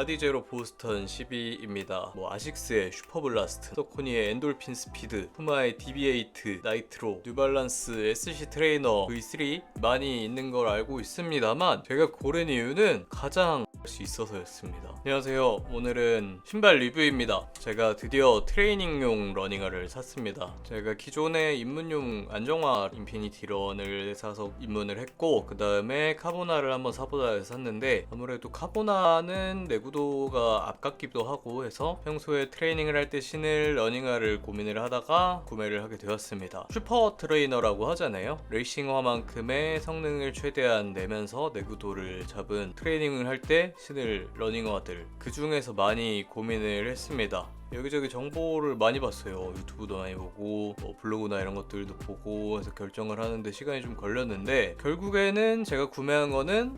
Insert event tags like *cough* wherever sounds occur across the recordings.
아디제로 보스턴 12입니다. 뭐 아식스의 슈퍼블라스트, 소코니의 엔돌핀 스피드, 푸마의 DB8, 나이트로, 뉴발란스 SC 트레이너 V3 많이 있는 걸 알고 있습니다만 제가 고른 이유는 가장 할 수 있어서였습니다. 안녕하세요. 오늘은 신발 리뷰입니다. 제가 드디어 트레이닝용 러닝화를 샀습니다. 제가 기존에 입문용 안정화 인피니티 런을 사서 입문을 했고 그 다음에 카보나를 한번 사보자 해서 샀는데 아무래도 카보나는 내구도가 아깝기도 하고 해서 평소에 트레이닝을 할 때 신을 러닝화를 고민을 하다가 구매를 하게 되었습니다. 슈퍼 트레이너라고 하잖아요. 레이싱화만큼의 성능을 최대한 내면서 내구도를 잡은 트레이닝을 할 때 신을 러닝화들 그 중에서 많이 고민을 했습니다. 여기저기 정보를 많이 봤어요. 유튜브도 많이 보고 뭐 블로그나 이런 것들도 보고 해서 결정을 하는데 시간이 좀 걸렸는데 결국에는 제가 구매한 거는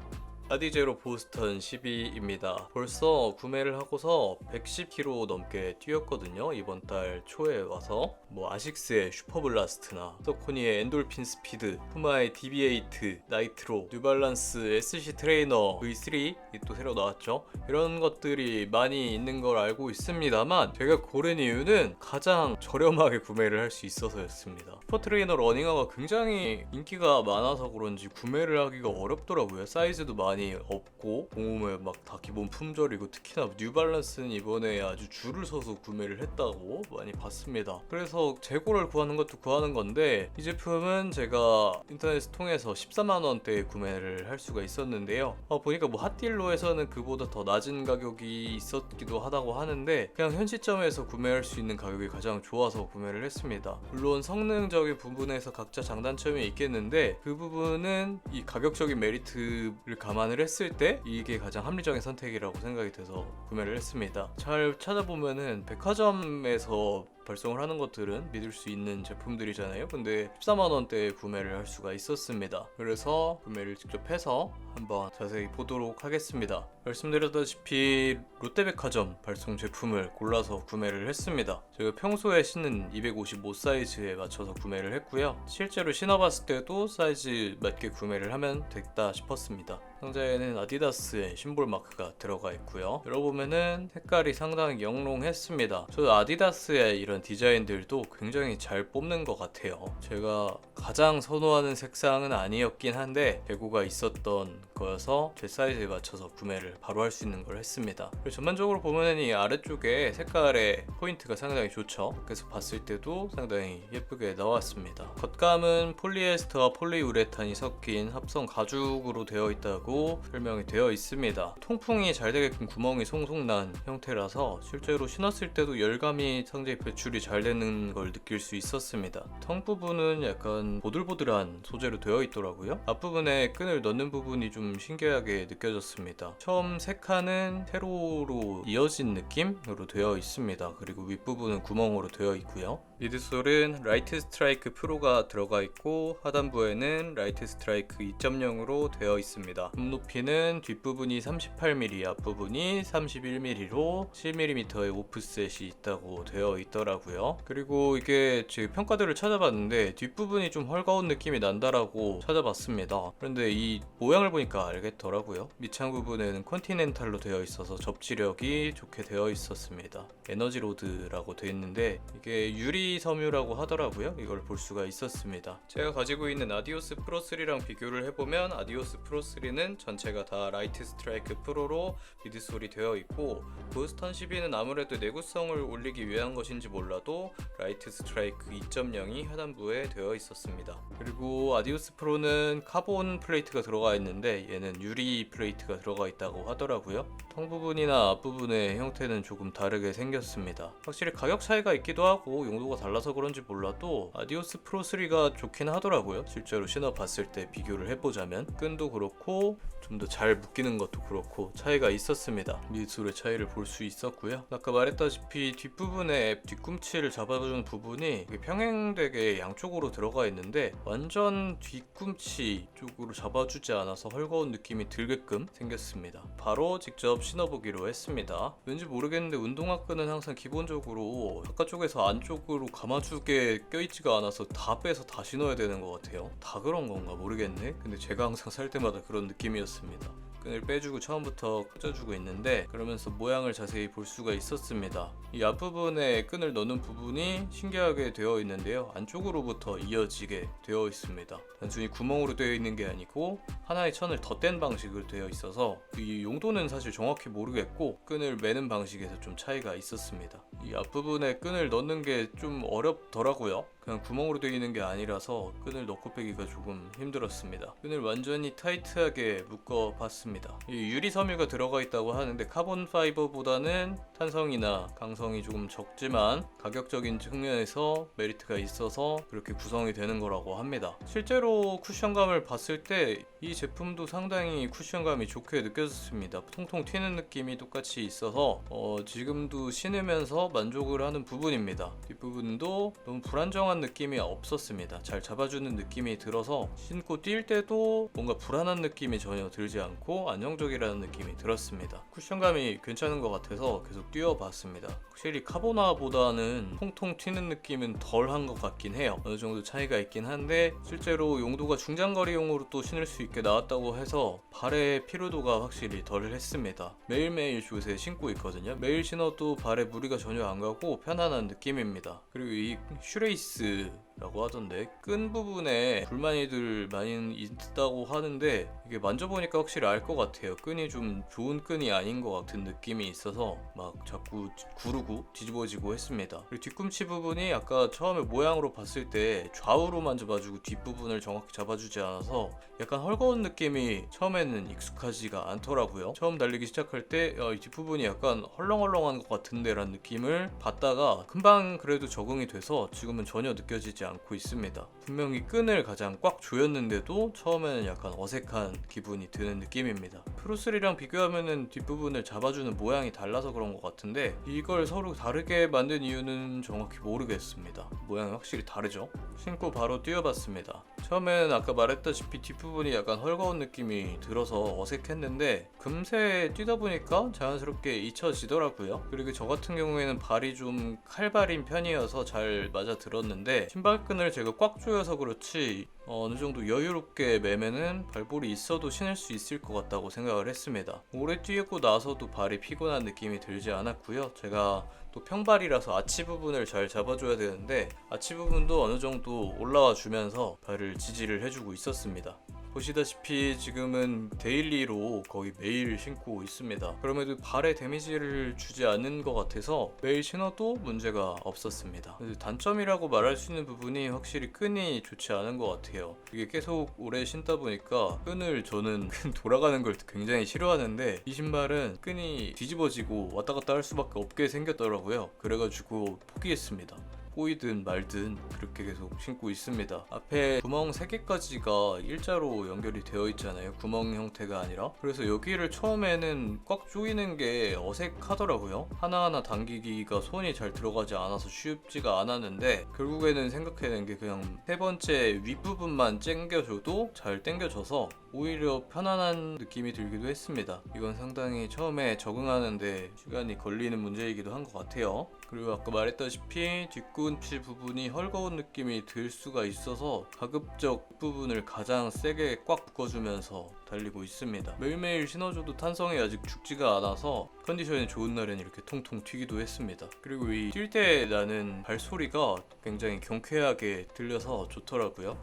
아디제로 보스턴 12입니다. 벌써 구매를 하고서 110km 넘게 뛰었거든요. 이번 달 초에 와서 뭐 아식스의 슈퍼블라스트나 소코니의 엔돌핀 스피드, 푸마의 DB8, 나이트로, 뉴발란스 SC 트레이너 V3 이또 새로 나왔죠. 이런 것들이 많이 있는 걸 알고 있습니다만 제가 고른 이유는 가장 저렴하게 구매를 할 수 있어서였습니다. 슈퍼 트레이너 러닝화가 굉장히 인기가 많아서 그런지 구매를 하기가 어렵더라고요. 사이즈도 많이 없고 공홈에 막 다 기본 품절이고 특히나 뉴발란스는 이번에 아주 줄을 서서 구매를 했다고 많이 봤습니다. 그래서 재고를 구하는 것도 구하는 건데 이 제품은 제가 인터넷 통해서 14만 원대에 구매를 할 수가 있었는데요. 어, 보니까 뭐 핫딜로에서는 그보다 더 낮은 가격이 있었기도 하다고 하는데 그냥 현 시점에서 구매할 수 있는 가격이 가장 좋아서 구매를 했습니다. 물론 성능적인 부분에서 각자 장단점이 있겠는데 그 부분은 이 가격적인 메리트를 감안 을 했을 때 이게 가장 합리적인 선택이라고 생각이 돼서 구매를 했습니다. 잘 찾아보면은 백화점에서 발송을 하는 것들은 믿을 수 있는 제품들이잖아요. 근데 14만 원대에 구매를 할 수가 있었습니다. 그래서 구매를 직접 해서 한번 자세히 보도록 하겠습니다. 말씀드렸다시피 롯데백화점 발송 제품을 골라서 구매를 했습니다. 제가 평소에 신는 255 사이즈에 맞춰서 구매를 했고요. 실제로 신어봤을 때도 사이즈 맞게 구매를 하면 됐다 싶었습니다. 상자에는 아디다스의 심볼 마크가 들어가 있고요. 열어보면은 색깔이 상당히 영롱했습니다. 저도 아디다스의 이런 디자인들도 굉장히 잘 뽑는 것 같아요. 제가 가장 선호하는 색상은 아니었긴 한데 재고가 있었던 거여서 제 사이즈에 맞춰서 구매를 바로 할 수 있는 걸 했습니다. 전반적으로 보면은 이 아래쪽에 색깔의 포인트가 상당히 좋죠. 그래서 봤을 때도 상당히 예쁘게 나왔습니다. 겉감은 폴리에스터와 폴리우레탄이 섞인 합성 가죽으로 되어 있다고 설명이 되어 있습니다. 통풍이 잘 되게끔 구멍이 송송 난 형태라서 실제로 신었을 때도 열감이 상당히 배출 이 잘 되는 걸 느낄 수 있었습니다. 턱 부분은 약간 보들보들한 소재로 되어 있더라고요. 앞부분에 끈을 넣는 부분이 좀 신기하게 느껴졌습니다. 처음 세 칸은 세로로 이어진 느낌으로 되어 있습니다. 그리고 윗부분은 구멍으로 되어 있고요. 미드솔은 라이트 스트라이크 프로가 들어가 있고 하단부에는 라이트 스트라이크 2.0으로 되어 있습니다. 굽 높이는 뒷부분이 38mm, 앞부분이 31mm로 7mm의 오프셋이 있다고 되어 있더라고요. 그리고 이게 제 평가들을 찾아봤는데 뒷부분이 좀 헐거운 느낌이 난다라고 찾아봤습니다. 그런데 이 모양을 보니까 알겠더라고요. 밑창 부분에는 컨티넨탈로 되어 있어서 접지력이 좋게 되어 있었습니다. 에너지 로드라고 되어 있는데 이게 유리 섬유라고 하더라고요. 이걸 볼 수가 있었습니다. 제가 가지고 있는 아디오스 프로 3랑 비교를 해보면 아디오스 프로 3는 전체가 다 라이트 스트라이크 프로로 미드솔이 되어 있고 보스턴 12는 아무래도 내구성을 올리기 위한 것인지 몰라도 라이트 스트라이크 2.0이 하단부에 되어 있었습니다. 그리고 아디오스 프로는 카본 플레이트가 들어가 있는데 얘는 유리 플레이트가 들어가 있다고 하더라고요. 통 부분이나 앞부분의 형태는 조금 다르게 생겼습니다. 확실히 가격 차이가 있기도 하고 용도가 달라서 그런지 몰라도 아디오스 프로 3가 좋긴 하더라고요. 실제로 신어봤을 때 비교를 해보자면 끈도 그렇고 좀 더 잘 묶이는 것도 그렇고 차이가 있었습니다. 미술의 차이를 볼 수 있었고요. 아까 말했다시피 뒷부분에 뒤꿈치를 잡아주는 부분이 평행되게 양쪽으로 들어가 있는데 완전 뒤꿈치 쪽으로 잡아주지 않아서 헐거운 느낌이 들게끔 생겼습니다. 바로 직접 신어보기로 했습니다. 왠지 모르겠는데 운동화 끈은 항상 기본적으로 바깥쪽에서 안쪽으로 감아주게 껴있지가 않아서 다 빼서 다 신어야 되는 것 같아요. 다 그런 건가 모르겠네. 근데 제가 항상 살 때마다 그런 느낌이었습니다. 끈을 빼주고 처음부터 꽂아주고 있는데 그러면서 모양을 자세히 볼 수가 있었습니다. 이 앞부분에 끈을 넣는 부분이 신기하게 되어 있는데요. 안쪽으로부터 이어지게 되어 있습니다. 단순히 구멍으로 되어 있는 게 아니고 하나의 천을 덧댄 방식으로 되어 있어서 이 용도는 사실 정확히 모르겠고 끈을 매는 방식에서 좀 차이가 있었습니다. 이 앞부분에 끈을 넣는 게 좀 어렵더라고요. 그냥 구멍으로 되어 있는 게 아니라서 끈을 넣고 빼기가 조금 힘들었습니다. 끈을 완전히 타이트하게 묶어 봤습니다. 이 유리 섬유가 들어가 있다고 하는데 카본 파이버보다는 탄성이나 강성이 조금 적지만 가격적인 측면에서 메리트가 있어서 그렇게 구성이 되는 거라고 합니다. 실제로 쿠션감을 봤을 때 이 제품도 상당히 쿠션감이 좋게 느껴졌습니다. 통통 튀는 느낌이 똑같이 있어서 어, 지금도 신으면서 만족을 하는 부분입니다. 뒷부분도 너무 불안정한 느낌이 없었습니다. 잘 잡아주는 느낌이 들어서 신고 뛸 때도 뭔가 불안한 느낌이 전혀 들지 않고 안정적이라는 느낌이 들었습니다. 쿠션감이 괜찮은 것 같아서 계속 뛰어봤습니다. 확실히 카보나보다는 통통 튀는 느낌은 덜한 것 같긴 해요. 어느 정도 차이가 있긴 한데 실제로 용도가 중장거리용으로 또 신을 수 있게 나왔다고 해서 발의 피로도가 확실히 덜 했습니다. 매일매일 요새 신고 있거든요. 매일 신어도 발에 무리가 전혀 안 가고 편안한 느낌입니다. 그리고 이 슈레이스 라고 하던데 끈 부분에 불만이들 많이 있다고 하는데 이게 만져보니까 확실히 알 것 같아요. 끈이 좀 좋은 끈이 아닌 것 같은 느낌이 있어서 막 자꾸 구르고 뒤집어지고 했습니다. 그리고 뒤꿈치 부분이 아까 처음에 모양으로 봤을 때 좌우로 만져봐주고 뒷부분을 정확히 잡아주지 않아서 약간 헐거운 느낌이 처음에는 익숙하지가 않더라고요. 처음 달리기 시작할 때 어, 이 뒷부분이 약간 헐렁헐렁한 것 같은데 라는 느낌을 받다가 금방 그래도 적응이 돼서 지금은 전혀 느껴지지 않고 있습니다. 분명히 끈을 가장 꽉 조였는데도 처음에는 약간 어색한 기분이 드는 느낌입니다. 프로3랑 비교하면은 뒷부분을 잡아주는 모양이 달라서 그런 것 같은데 이걸 서로 다르게 만든 이유는 정확히 모르겠습니다. 모양이 확실히 다르죠? 신고 바로 뛰어봤습니다. 처음에는 아까 말했다시피 뒷부분이 약간 헐거운 느낌이 들어서 어색했는데 금세 뛰다 보니까 자연스럽게 잊혀지더라고요. 그리고 저 같은 경우에는 발이 좀 칼발인 편이어서 잘 맞아 들었는데 신발끈을 제가 꽉 조여 서 그렇지 어, 어느 정도 여유롭게 매면은 발볼이 있어도 신을 수 있을 것 같다고 생각을 했습니다. 오래 뛰고 나서도 발이 피곤한 느낌이 들지 않았고요. 제가 또 평발이라서 아치 부분을 잘 잡아줘야 되는데 아치 부분도 어느 정도 올라와 주면서 발을 지지를 해주고 있었습니다. 보시다시피 지금은 데일리로 거의 매일 신고 있습니다. 그럼에도 발에 데미지를 주지 않는 것 같아서 매일 신어도 문제가 없었습니다. 단점이라고 말할 수 있는 부분이 확실히 끈이 좋지 않은 것 같아요. 이게 계속 오래 신다 보니까 끈을 저는 *laughs* 끈 돌아가는 걸 굉장히 싫어하는데 이 신발은 끈이 뒤집어지고 왔다 갔다 할 수밖에 없게 생겼더라고요. 그래가지고 포기했습니다. 꼬이든 말든 그렇게 계속 신고 있습니다. 앞에 구멍 3개까지가 일자로 연결이 되어 있잖아요. 구멍 형태가 아니라. 그래서 여기를 처음에는 꽉 조이는 게 어색하더라고요. 하나하나 당기기가 손이 잘 들어가지 않아서 쉽지가 않았는데 결국에는 생각해낸 게 그냥 세 번째 윗부분만 땡겨줘도 잘 땡겨져서 오히려 편안한 느낌이 들기도 했습니다. 이건 상당히 처음에 적응하는데 시간이 걸리는 문제이기도 한 것 같아요. 그리고 아까 말했다시피 뒷꿈치 부분이 헐거운 느낌이 들 수가 있어서 가급적 부분을 가장 세게 꽉 묶어주면서 달리고 있습니다. 매일매일 신어줘도 탄성이 아직 죽지가 않아서 컨디션이 좋은 날엔 이렇게 통통 튀기도 했습니다. 그리고 이 뛸 때 나는 발소리가 굉장히 경쾌하게 들려서 좋더라고요.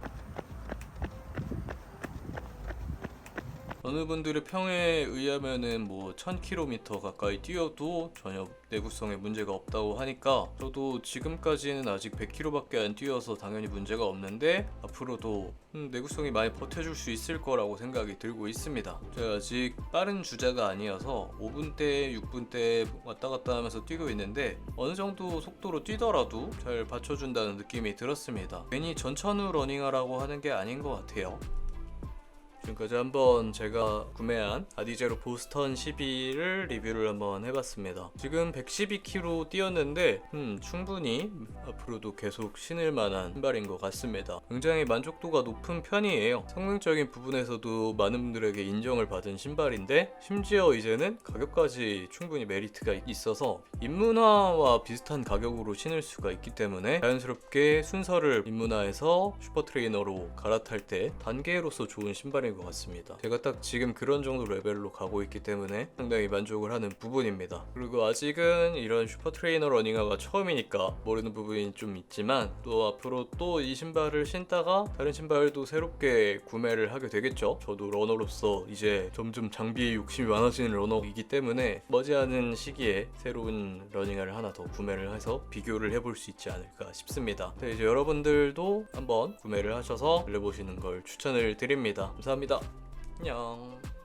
어느 분들의 평에 의하면은 뭐 1000km 가까이 뛰어도 전혀 내구성에 문제가 없다고 하니까 저도 지금까지는 아직 100km밖에 안 뛰어서 당연히 문제가 없는데 앞으로도 음, 내구성이 많이 버텨줄 수 있을 거라고 생각이 들고 있습니다. 제가 아직 빠른 주자가 아니어서 5분대, 6분대 왔다 갔다 하면서 뛰고 있는데 어느 정도 속도로 뛰더라도 잘 받쳐준다는 느낌이 들었습니다. 괜히 전천후 러닝하라고 하는 게 아닌 것 같아요. 지금까지 한번 제가 구매한 아디제로 보스턴 12를 리뷰를 한번 해봤습니다. 지금 112km 뛰었는데 음, 충분히 앞으로도 계속 신을 만한 신발인 것 같습니다. 굉장히 만족도가 높은 편이에요. 성능적인 부분에서도 많은 분들에게 인정을 받은 신발인데 심지어 이제는 가격까지 충분히 메리트가 있어서 입문화와 비슷한 가격으로 신을 수가 있기 때문에 자연스럽게 순서를 입문화에서 슈퍼 트레이너로 갈아탈 때 단계로서 좋은 신발이고요. 것 같습니다. 제가 딱 지금 그런 정도 레벨로 가고 있기 때문에 상당히 만족을 하는 부분입니다. 그리고 아직은 이런 슈퍼 트레이너 러닝화가 처음이니까 모르는 부분이 좀 있지만 또 앞으로 또 이 신발을 신다가 다른 신발도 새롭게 구매를 하게 되겠죠. 저도 러너로서 이제 점점 장비에 욕심이 많아지는 러너이기 때문에 머지않은 시기에 새로운 러닝화를 하나 더 구매를 해서 비교를 해볼 수 있지 않을까 싶습니다. 네, 이제 여러분들도 한번 구매를 하셔서 달려보시는 걸 추천을 드립니다. 감사합니다. 안녕.